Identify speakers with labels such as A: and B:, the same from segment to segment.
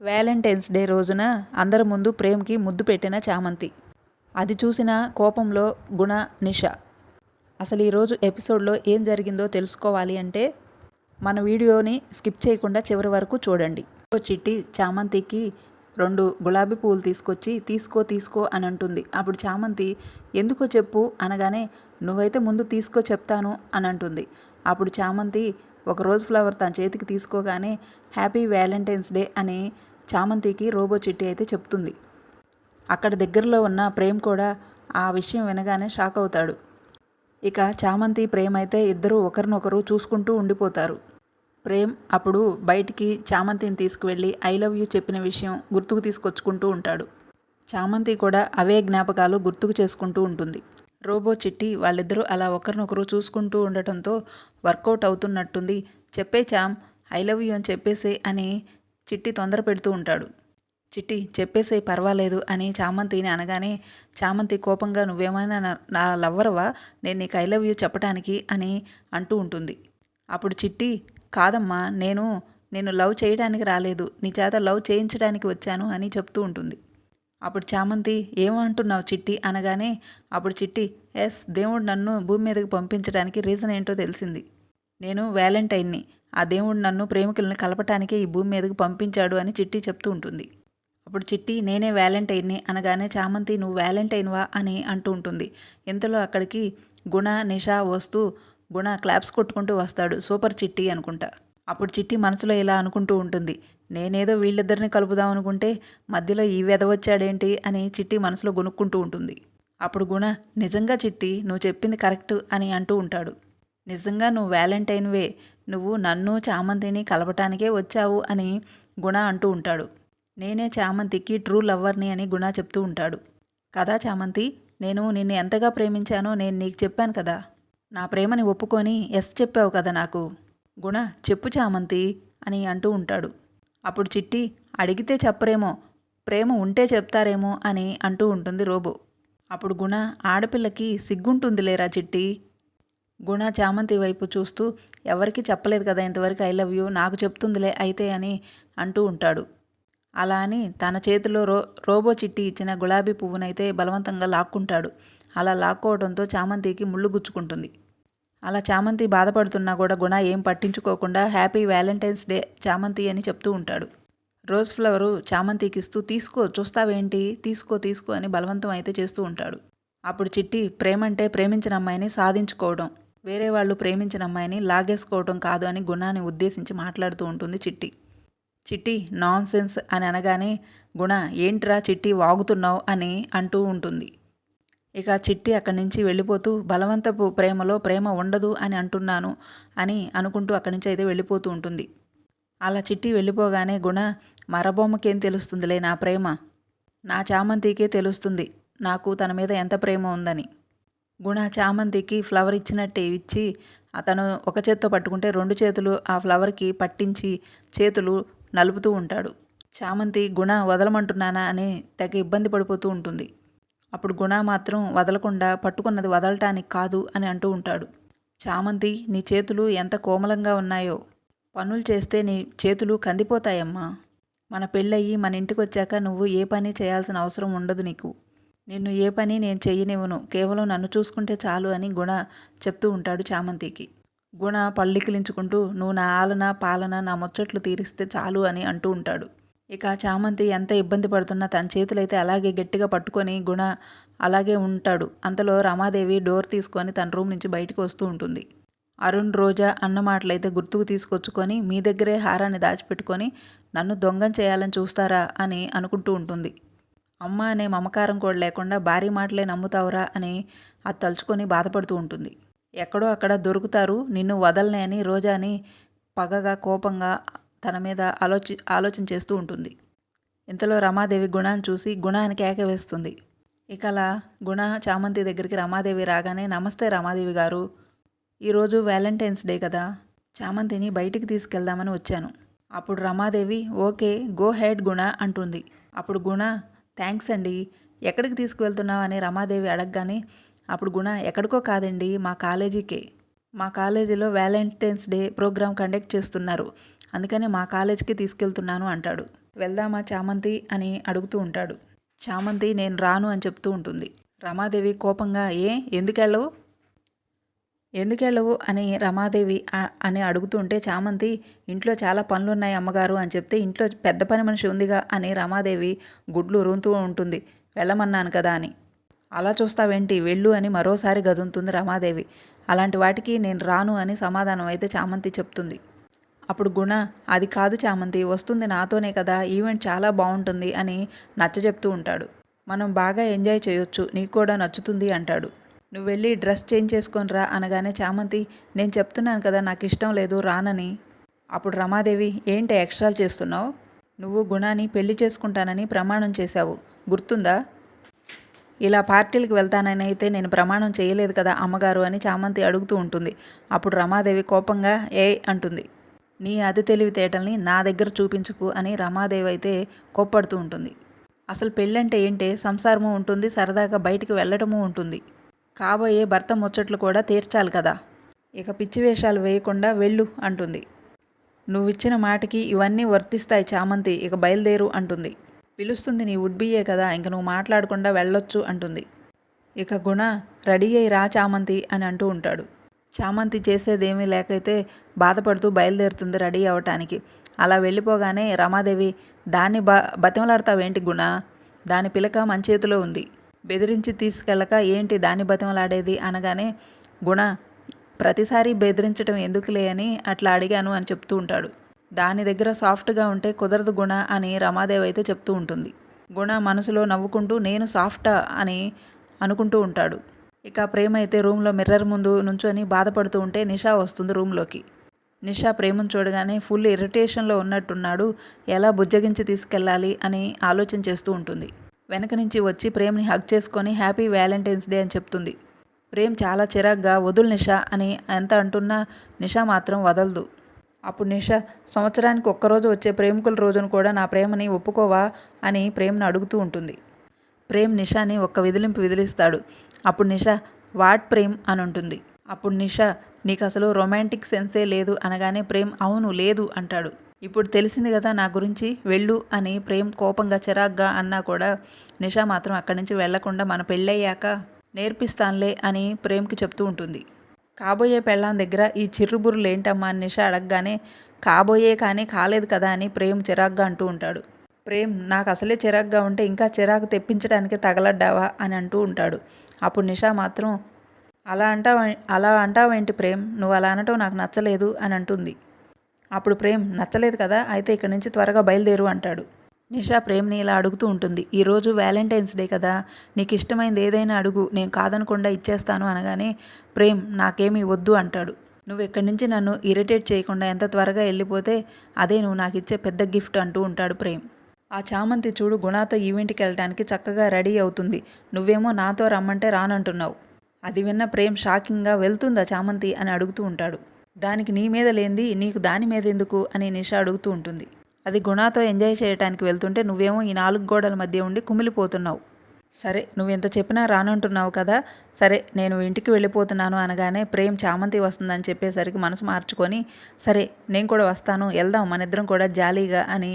A: Valentine's day రోజున అందరి ముందు ప్రేమ్కి ముద్దు పెట్టిన చామంతి. అది చూసిన కోపంలో గుణ నిష. అసలు ఈరోజు ఎపిసోడ్లో ఏం జరిగిందో తెలుసుకోవాలి అంటే మన వీడియోని స్కిప్ చేయకుండా చివరి వరకు చూడండి. ఓ చిట్టి చామంతికి రెండు గులాబీ పువ్వులు తీసుకొచ్చి తీసుకో తీసుకో అని అంటుంది. అప్పుడు చామంతి ఎందుకో చెప్పు అనగానే నువ్వైతే ముందు తీసుకో చెప్తాను అని అంటుంది. అప్పుడు చామంతి ఒక రోజ్ ఫ్లవర్ తన చేతికి తీసుకోగానే హ్యాపీ వ్యాలంటైన్స్ డే అని చామంతికి రోబో చిట్టి అయితే చెప్తుంది. అక్కడ దగ్గరలో ఉన్న ప్రేమ్ కూడా ఆ విషయం వినగానే షాక్ అవుతాడు. ఇక చామంతి ప్రేమ్ అయితే ఇద్దరు ఒకరినొకరు చూసుకుంటూ ఉండిపోతారు. ప్రేమ్ అప్పుడు బయటికి చామంతిని తీసుకువెళ్ళి ఐ లవ్ యూ చెప్పిన విషయం గుర్తుకు తీసుకొచ్చుకుంటూ ఉంటాడు. చామంతి కూడా అవే జ్ఞాపకాలు గుర్తుకు చేసుకుంటూ ఉంటుంది. రోబో చిట్టి వాళ్ళిద్దరూ అలా ఒకరినొకరు చూసుకుంటూ ఉండటంతో వర్కౌట్ అవుతున్నట్టుంది. చెప్పే చామ్ ఐ లవ్ యూ అని చెప్పేసే అని చిట్టి తొందర పెడుతూ ఉంటాడు. చిట్టి చెప్పేసే పర్వాలేదు అని చామంతిని అనగానే చామంతి కోపంగా నువ్వేమైనా నా- నా లవ్వరవా? నేను నీకు ఐ లవ్ యూ చెప్పడానికి అని అంటూ ఉంటుంది. అప్పుడు చిట్టి కాదమ్మా నేను నేను లవ్ చేయడానికి రాలేదు. నీ చేత లవ్ చేయించడానికి వచ్చాను అని చెప్తూ ఉంటుంది. అప్పుడు చామంతి ఏమంటున్నావు చిట్టి? అనగానే అప్పుడు చిట్టి ఎస్ దేవుడు నన్ను భూమి మీదకి పంపించడానికి రీజన్ ఏంటో తెలిసింది. నేను వ్యాలంటైన్ని. ఆ దేవుడు నన్ను ప్రేమికులను కలపటానికే ఈ భూమి మీదకి పంపించాడు అని చిట్టి చెప్తూ ఉంటుంది. అప్పుడు చిట్టి నేనే వ్యాలంటైన్ని అనగానే చామంతి నువ్వు వ్యాలంటైన్వా? అని అంటూ ఉంటుంది. ఇంతలో అక్కడికి గుణ నిషా వస్తూ గుణ క్లాప్స్ కొట్టుకుంటూ వస్తాడు సూపర్ చిట్టి అనుకుంటా. అప్పుడు చిట్టి మనసులో ఇలా అనుకుంటూ ఉంటుంది. నేనేదో వీళ్ళిద్దరిని కలుపుదాం అనుకుంటే మధ్యలో ఈ వెదవచ్చాడేంటి అని చిట్టి మనసులో గొనుక్కుంటూ ఉంటుంది. అప్పుడు గుణ నిజంగా చిట్టి నువ్వు చెప్పింది కరెక్ట్ అని అంటూ ఉంటాడు. నిజంగా నువ్వు వ్యాలంటైన్వే నువ్వు నన్ను చామంతిని కలపటానికే వచ్చావు అని గుణ అంటూ ఉంటాడు. నేనే చామంతికి ట్రూ లవ్వర్ని అని గుణ చెప్తూ ఉంటాడు. కదా చామంతి నేను నిన్ను ఎంతగా ప్రేమించానో నేను నీకు చెప్పాను కదా. నా ప్రేమని ఒప్పుకొని ఎస్ చెప్పావు కదా నాకు. గుణ చెప్పు చామంతి అని అంటూ ఉంటాడు. అప్పుడు చిట్టి అడిగితే చెప్పరేమో ప్రేమ ఉంటే చెప్తారేమో అని అంటూ ఉంటుంది రోబో. అప్పుడు గుణ ఆడపిల్లకి సిగ్గుంటుంది లేరా చిట్టి? గుణ చామంతి వైపు చూస్తూ ఎవరికి చెప్పలేదు కదా ఇంతవరకు ఐ లవ్ యూ నాకు చెప్తుందిలే అయితే అని అంటూ ఉంటాడు. అలా అని తన చేతిలో రో రోబో చిట్టి ఇచ్చిన గులాబీ పువ్వునైతే బలవంతంగా లాక్కుంటాడు. అలా లాక్కోవడంతో చామంతికి ముళ్ళు గుచ్చుకుంటుంది. అలా చామంతి బాధపడుతున్నా కూడా గుణ ఏం పట్టించుకోకుండా హ్యాపీ వ్యాలంటైన్స్ డే చామంతి అని చెప్తూ ఉంటాడు. రోజ్ ఫ్లవరు చామంతికి ఇస్తూ తీసుకో చూస్తావేంటి? తీసుకో తీసుకో అని బలవంతం అయితే చేస్తూ ఉంటాడు. అప్పుడు చిట్టి ప్రేమంటే ప్రేమించిన అమ్మాయిని సాధించుకోవడం వేరే వాళ్ళు ప్రేమించిన అమ్మాయిని లాగేసుకోవడం కాదు అని గుణాన్ని ఉద్దేశించి మాట్లాడుతూ ఉంటుంది చిట్టి. చిట్టి నాన్ సెన్స్ అని అనగానే గుణ ఏంట్రా చిట్టి వాగుతున్నావు అని అంటూ ఉంటుంది. ఇక చిట్టి అక్కడి నుంచి వెళ్ళిపోతూ బలవంతపు ప్రేమలో ప్రేమ ఉండదు అని అంటున్నాను అని అనుకుంటూ అక్కడి నుంచి అయితే వెళ్ళిపోతూ ఉంటుంది. అలా చిట్టి వెళ్ళిపోగానే గుణ మరబొమ్మకేం తెలుస్తుందిలే నా ప్రేమ? నా చామంతికే తెలుస్తుంది. నాకు తన మీద ఎంత ప్రేమ ఉందని. గుణ చామంతికి ఫ్లవర్ ఇచ్చినట్టే ఇచ్చి అతను ఒక చేత్తో పట్టుకుంటే రెండు చేతులు ఆ ఫ్లవర్కి పట్టించి చేతులు నలుపుతూ ఉంటాడు. చామంతి గుణ వదలమంటున్నానా అని తెగ ఇబ్బంది పడిపోతూ ఉంటుంది. అప్పుడు గుణ మాత్రం వదలకుండా పట్టుకున్నది వదలటానికి కాదు అని అంటూ ఉంటాడు. చామంతి నీ చేతులు ఎంత కోమలంగా ఉన్నాయో. పనులు చేస్తే నీ చేతులు కందిపోతాయమ్మా. మన పెళ్ళయ్యి మన ఇంటికి వచ్చాక నువ్వు ఏ పని చేయాల్సిన అవసరం ఉండదు నీకు. నిన్ను ఏ పని నేను చెయ్యనివ్వను. కేవలం నన్ను చూసుకుంటే చాలు అని గుణ చెప్తూ ఉంటాడు చామంతికి. గుణ పళ్ళికిలించుకుంటూ నువ్వు నా ఆలన పాలన నా ముచ్చట్లు తీరిస్తే చాలు అని అంటూ ఉంటాడు. ఇక చామంతి ఎంత ఇబ్బంది పడుతున్నా తన చేతులైతే అలాగే గట్టిగా పట్టుకొని గుణ అలాగే ఉంటాడు. అంతలో రమాదేవి డోర్ తీసుకొని తన రూమ్ నుంచి బయటకు వస్తూ ఉంటుంది. అరుణ్ రోజా అన్న మాటలైతే గుర్తుకు తీసుకొచ్చుకొని మీ దగ్గరే హారాన్ని దాచిపెట్టుకొని నన్ను దొంగం చేయాలని చూస్తారా అని అనుకుంటూ ఉంటుంది. అమ్మ అనే మమకారం కూడా లేకుండా భారీ మాటలే నమ్ముతావురా అని అది తలుచుకొని బాధపడుతూ ఉంటుంది. ఎక్కడో అక్కడ దొరుకుతారు నిన్ను వదలనే అని రోజాని పగగా కోపంగా తన మీద ఆలోచి ఆలోచన చేస్తూ ఉంటుంది. ఇంతలో రమాదేవి గుణాన్ని చూసి గుణానికి కేక వేస్తుంది. ఇక అలా గుణ చామంతి దగ్గరికి రమాదేవి రాగానే నమస్తే రమాదేవి గారు. ఈరోజు వ్యాలంటైన్స్ డే కదా చామంతిని బయటికి తీసుకెళ్దామని వచ్చాను. అప్పుడు రమాదేవి ఓకే గో హెడ్ గుణ అంటుంది. అప్పుడు గుణ థ్యాంక్స్ అండి ఎక్కడికి తీసుకువెళ్తున్నావు అని రమాదేవి అడగగానే అప్పుడు గుణ ఎక్కడికో కాదండి మా కాలేజీకే. మా కాలేజీలో వ్యాలంటైన్స్ డే ప్రోగ్రామ్ కండక్ట్ చేస్తున్నారు. అందుకని మా కాలేజీకి తీసుకెళ్తున్నాను అంటాడు. వెళ్దామా చామంతి అని అడుగుతూ ఉంటాడు. చామంతి నేను రాను అని చెప్తూ ఉంటుంది. రమాదేవి కోపంగా ఏ ఎందుకెళ్ళవు? ఎందుకెళ్ళవు? అని రమాదేవి అని అడుగుతుంటే చామంతి ఇంట్లో చాలా పనులున్నాయి అమ్మగారు అని చెప్తే ఇంట్లో పెద్ద పని మనిషి ఉందిగా అని రమాదేవి గుడ్లు రుంతూ ఉంటుంది. వెళ్ళమన్నాను కదా అని. అలా చూస్తావేంటి? వెళ్ళు అని మరోసారి గదుంతుంది రమాదేవి. అలాంటి వాటికి నేను రాను అని సమాధానం అయితే చామంతి చెప్తుంది. అప్పుడు గుణ అది కాదు చామంతి వస్తుంది నాతోనే కదా ఈవెంట్ చాలా బాగుంటుంది అని నచ్చజెప్తూ ఉంటాడు. మనం బాగా ఎంజాయ్ చేయొచ్చు నీకు కూడా నచ్చుతుంది అంటాడు. నువ్వు వెళ్ళి డ్రెస్ చేంజ్ చేసుకొని రా అనగానే చామంతి నేను చెప్తున్నాను కదా నాకు ఇష్టం లేదు రానని. అప్పుడు రమాదేవి ఏంటి ఎక్స్ట్రాలు చేస్తున్నావు? నువ్వు గుణాన్ని పెళ్ళి చేసుకుంటానని ప్రమాణం చేశావు. గుర్తుందా? ఇలా పార్టీలకు వెళ్తానని అయితే నేను ప్రమాణం చేయలేదు కదా అమ్మగారు అని చామంతి అడుగుతూ ఉంటుంది. అప్పుడు రమాదేవి కోపంగా ఏ అంటుంది. నీ అతి తెలివితేటల్ని నా దగ్గర చూపించుకు అని రమాదేవి అయితే కోప్పడుతూ ఉంటుంది. అసలు పెళ్ళంటే ఏంటే? సంసారము ఉంటుంది సరదాగా బయటికి వెళ్ళటము ఉంటుంది. కాబోయే భర్త ముచ్చట్లు కూడా తీర్చాలి కదా. ఇక పిచ్చి వేషాలు వేయకుండా వెళ్ళు అంటుంది. నువ్విచ్చిన మాటకి ఇవన్నీ వర్తిస్తాయి చామంతి ఇక బయలుదేరు అంటుంది. పిలుస్తుంది నీ ఉడ్బియే కదా ఇంక నువ్వు మాట్లాడకుండా వెళ్ళొచ్చు అంటుంది. ఇక గుణ రెడీ అయి రా చామంతి అని అంటూ ఉంటాడు. చామంతి చేసేదేమీ లేకైతే బాధపడుతూ బయలుదేరుతుంది రెడీ అవ్వటానికి అలా వెళ్ళిపోగానే రమాదేవి దాన్ని బ బతిమలాడతావేంటి గుణ? దాని పిలక మన చేతిలో ఉంది. బెదిరించి తీసుకెళ్ళక ఏంటి దాన్ని బతిమలాడేది? అనగానే గుణ ప్రతిసారి బెదిరించడం ఎందుకులే అని అట్లా అడిగాను అని చెప్తూ ఉంటాడు. దాని దగ్గర సాఫ్ట్గా ఉంటే కుదరదు గుణ అని రమాదేవి అయితే చెప్తూ ఉంటుంది. గుణ మనసులో నవ్వుకుంటూ నేను సాఫ్టా? అని అనుకుంటూ ఉంటాడు. ఇక ప్రేమ అయితే రూమ్లో మిర్రర్ ముందు నుంచొని బాధపడుతూ ఉంటే నిషా వస్తుంది రూమ్లోకి. నిషా ప్రేమను చూడగానే ఫుల్ ఇరిటేషన్లో ఉన్నట్టున్నాడు. ఎలా బుజ్జగించి తీసుకెళ్ళాలి అని ఆలోచన చేస్తూ ఉంటుంది. వెనక నుంచి వచ్చి ప్రేమ్ని హగ్ చేసుకొని హ్యాపీ వ్యాలంటైన్స్ డే అని చెప్తుంది. ప్రేమ్ చాలా చిరాగ్గా వదులు నిషా అని ఎంత అంటున్నా నిషా మాత్రం వదలదు. అప్పుడు నిషా సంవత్సరానికి ఒక్కరోజు వచ్చే ప్రేమికుల రోజును కూడా నా ప్రేమని ఒప్పుకోవా అని ప్రేమ్ను అడుగుతూ ఉంటుంది. ప్రేమ్ నిషాని ఒక్క విదిలింపు విదిలిస్తాడు. అప్పుడు నిషా వాట్ ప్రేమ్? అని ఉంటుంది అప్పుడు నిషా నీకు అసలు రొమాంటిక్ సెన్సే లేదు అనగానే ప్రేమ్ అవును లేదు అంటాడు. ఇప్పుడు తెలిసింది కదా నా గురించి వెళ్ళు అని ప్రేమ్ కోపంగా చిరాగ్గా అన్నా కూడా నిషా మాత్రం అక్కడి నుంచి వెళ్ళకుండా మన పెళ్ళయ్యాక నేర్పిస్తానులే అని ప్రేమ్కి చెప్తూ ఉంటుంది. కాబోయే పెళ్ళాం దగ్గర ఈ చిర్రుబుర్రులు ఏంటమ్మా అని నిషా అడగగానే కాబోయే కానీ కాలేదు కదా అని ప్రేమ్ చిరాగ్గా అంటూ ఉంటాడు. ప్రేమ్ నాకు అసలే చిరాకుగా ఉంటే ఇంకా చిరాకు తెప్పించడానికి తగలడ్డావా? అని అంటూ ఉంటాడు. అప్పుడు నిషా మాత్రం అలా అంటావు అలా అంటావేంటి ప్రేమ్? నువ్వు అలా అనటం నాకు నచ్చలేదు అని అంటుంది. అప్పుడు ప్రేమ్ నచ్చలేదు కదా అయితే ఇక్కడి నుంచి త్వరగా బయలుదేరు అంటాడు. నిషా ప్రేమ్ని ఇలా అడుగుతూ ఉంటుంది. ఈరోజు వ్యాలంటైన్స్ డే కదా నీకు ఇష్టమైంది ఏదైనా అడుగు నేను కాదనకుండా ఇచ్చేస్తాను అనగానే ప్రేమ్ నాకేమీ వద్దు అంటాడు. నువ్వు ఇక్కడి నుంచి నన్ను ఇరిటేట్ చేయకుండా ఎంత త్వరగా వెళ్ళిపోతే అదే నువ్వు నాకు ఇచ్చే పెద్ద గిఫ్ట్ అంటూ ఉంటాడు ప్రేమ్. ఆ చామంతి చూడు గుణాతో ఈవెంట్కి వెళ్ళటానికి చక్కగా రెడీ అవుతుంది. నువ్వేమో నాతో రమ్మంటే రానంటున్నావు. అది విన్న ప్రేమ్ షాకింగ్గా వెళ్తుందా చామంతి అని అడుగుతూ ఉంటాడు. దానికి నీ మీద లేంది నీకు దాని మీద ఎందుకు అని నిష అడుగుతూ ఉంటుంది. అది గుణాతో ఎంజాయ్ చేయడానికి వెళ్తుంటే నువ్వేమో ఈ నాలుగు గోడల మధ్య ఉండి కుమిలిపోతున్నావు. సరే నువ్వు ఎంత చెప్పినా రానంటున్నావు కదా. సరే నేను ఇంటికి వెళ్ళిపోతున్నాను అనగానే ప్రేమ్ చామంతి వస్తుందని చెప్పేసరికి మనసు మార్చుకొని సరే నేను కూడా వస్తాను వెళ్దాం మన ఇద్దరం కూడా జాలీగా అని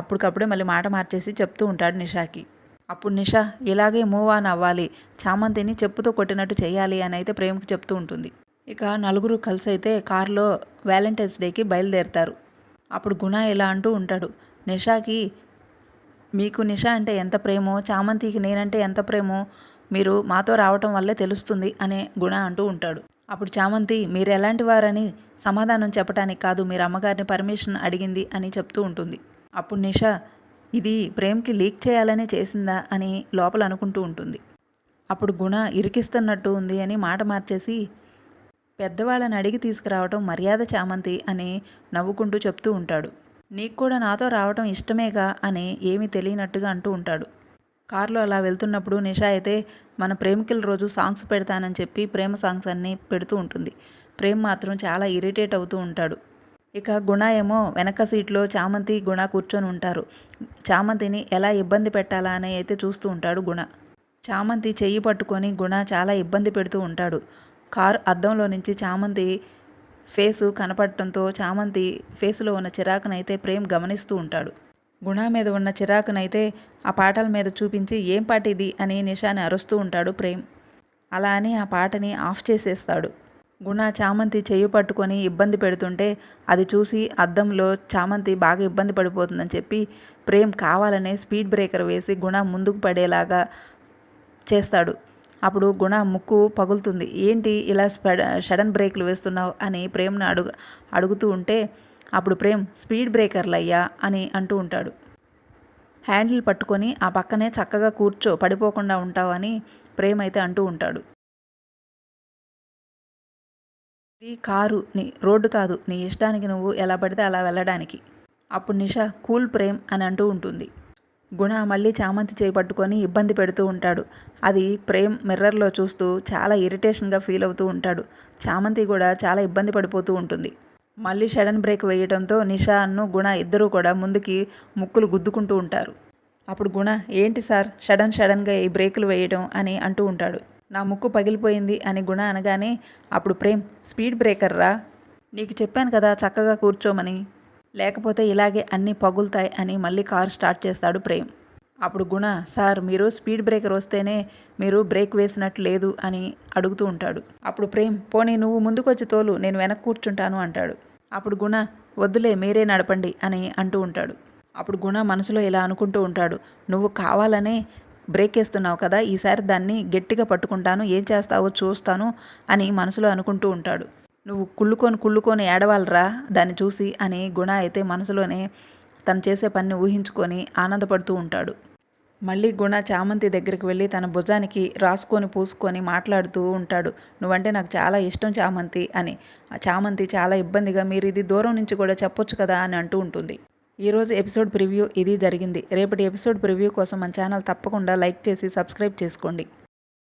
A: అప్పటికప్పుడే మళ్ళీ మాట మార్చేసి చెప్తూ ఉంటాడు నిషాకి. అప్పుడు నిషా ఇలాగే మూవ్ ఆన్ అవ్వాలి. చామంతిని చెప్పుతో కొట్టినట్టు చేయాలి అని అయితే ప్రేమకు చెప్తూ ఉంటుంది. ఇక నలుగురు కలిసి అయితే కారులో వ్యాలంటైన్స్ డేకి బయలుదేరుతారు. అప్పుడు గుణ ఇలా అంటూ ఉంటాడు నిషాకి మీకు నిషా అంటే ఎంత ప్రేమో? చామంతికి నేనంటే ఎంత ప్రేమో? మీరు మాతో రావటం వల్లే తెలుస్తుంది అనే గుణ అంటూ ఉంటాడు. అప్పుడు చామంతి మీరు ఎలాంటి వారని సమాధానం చెప్పడానికి కాదు. మీరు అమ్మగారిని పర్మిషన్ అడిగింది అని చెప్తూ ఉంటుంది. అప్పుడు నిషా ఇది ప్రేమ్కి లీక్ చేయాలనే చేసిందా అని లోపల అనుకుంటూ ఉంటుంది. అప్పుడు గుణ ఇరికిస్తున్నట్టు ఉంది అని మాట మార్చేసి పెద్దవాళ్ళని అడిగి తీసుకురావటం మర్యాద చామంతి అని నవ్వుకుంటూ చెప్తూ ఉంటాడు. నీకు కూడా నాతో రావటం ఇష్టమేగా అని ఏమీ తెలియనట్టుగా అంటూ ఉంటాడు. కారులో అలా వెళ్తున్నప్పుడు నిషా అయితే మన ప్రేమికుల రోజు సాంగ్స్ పెడతానని చెప్పి ప్రేమ సాంగ్స్ అన్నీ పెడుతూ ఉంటుంది. ప్రేమ్ మాత్రం చాలా ఇరిటేట్ అవుతూ ఉంటాడు. ఇక గుణ ఏమో వెనక సీట్లో చామంతి గుణ కూర్చొని ఉంటారు. చామంతిని ఎలా ఇబ్బంది పెట్టాలా అని అయితే చూస్తూ ఉంటాడు గుణ. చామంతి చెయ్యి పట్టుకొని గుణ చాలా ఇబ్బంది పెడుతూ ఉంటాడు. కారు అద్దంలో నుంచి చామంతి ఫేసు కనపడటంతో చామంతి ఫేసులో ఉన్న చిరాకునైతే ప్రేమ్ గమనిస్తూ ఉంటాడు. గుణ మీద ఉన్న చిరాకునైతే ఆ పాటల మీద చూపించి ఏం పాట ఇది అని నిషాని అరుస్తూ ఉంటాడు ప్రేమ్. అలా అని ఆ పాటని ఆఫ్ చేసేస్తాడు. గుణ చామంతి చెయ్యి పట్టుకొని ఇబ్బంది పెడుతుంటే అది చూసి అద్దంలో చామంతి బాగా ఇబ్బంది పడిపోతుందని చెప్పి ప్రేమ్ కావాలనే స్పీడ్ బ్రేకర్ వేసి గుణ ముందుకు పడేలాగా చేస్తాడు. అప్పుడు గుణ ముక్కు పగులుతుంది. ఏంటి ఇలా సడన్ బ్రేక్లు వేస్తున్నావు అని ప్రేమ్ను అడుగు అడుగుతూ ఉంటే అప్పుడు ప్రేమ్ స్పీడ్ బ్రేకర్లయ్యా అని అంటూ ఉంటాడు. హ్యాండిల్ పట్టుకొని ఆ పక్కనే చక్కగా కూర్చో పడిపోకుండా ఉంటావు అని ప్రేమ్ అయితే అంటూ ఉంటాడు. ఇది కారు నీ రోడ్డు కాదు నీ ఇష్టానికి నువ్వు ఎలా పడితే అలా వెళ్ళడానికి. అప్పుడు నిషా కూల్ ప్రేమ్ అని అంటూ ఉంటుంది. గుణ మళ్ళీ చామంతి చేయి పట్టుకొని ఇబ్బంది పెడుతూ ఉంటాడు. అది ప్రేమ్ మిర్రర్లో చూస్తూ చాలా ఇరిటేషన్గా ఫీల్ అవుతూ ఉంటాడు. చామంతి కూడా చాలా ఇబ్బంది పడిపోతూ ఉంటుంది. మళ్ళీ షడన్ బ్రేక్ వేయడంతో నిషా అన్ను గుణ ఇద్దరూ కూడా ముందుకి ముక్కులు గుద్దుకుంటూ ఉంటారు. అప్పుడు గుణ ఏంటి సార్? షడన్ షడన్గా ఈ బ్రేకులు వేయడం అని అంటూ ఉంటాడు. నా ముక్కు పగిలిపోయింది అని గుణ అనగానే అప్పుడు ప్రేమ్ స్పీడ్ బ్రేకర్ రా. నీకు చెప్పాను కదా చక్కగా కూర్చోమని. లేకపోతే ఇలాగే అన్నీ పగులుతాయి అని మళ్ళీ కారు స్టార్ట్ చేస్తాడు ప్రేమ్. అప్పుడు గుణ సార్ మీరు స్పీడ్ బ్రేకర్ వస్తేనే మీరు బ్రేక్ వేసినట్టు లేదు అని అడుగుతూ ఉంటాడు. అప్పుడు ప్రేమ్ పోనీ నువ్వు ముందుకొచ్చి తోలు నేను వెనక్కి కూర్చుంటాను అంటాడు. అప్పుడు గుణ వద్దులే మీరే నడపండి అని అంటూ ఉంటాడు. అప్పుడు గుణ మనసులో ఇలా అనుకుంటూ ఉంటాడు నువ్వు కావాలనే బ్రేక్ వేస్తున్నావు కదా ఈసారి దాన్ని గట్టిగా పట్టుకుంటాను ఏం చేస్తావో చూస్తాను అని మనసులో అనుకుంటూ ఉంటాడు. నువ్వు కుళ్ళుకొని కుళ్ళుకొని ఏడవాలరా దాన్ని చూసి అని గుణ అయితే మనసులోనే తను చేసే పనిని ఊహించుకొని ఆనందపడుతూ ఉంటాడు. మళ్ళీ గుణ చామంతి దగ్గరికి వెళ్ళి తన భుజానికి రాసుకొని పూసుకొని మాట్లాడుతూ ఉంటాడు. నువ్వంటే నాకు చాలా ఇష్టం చామంతి అని. ఆ చామంతి చాలా ఇబ్బందిగా మీరు ఇది దూరం నుంచి కూడా చెప్పొచ్చు కదా అని అంటూ ఉంటుంది. ఈరోజు ఎపిసోడ్ ప్రివ్యూ ఇది జరిగింది. రేపటి ఎపిసోడ్ ప్రివ్యూ కోసం మన ఛానల్ తప్పకుండా లైక్ చేసి సబ్స్క్రైబ్ చేసుకోండి.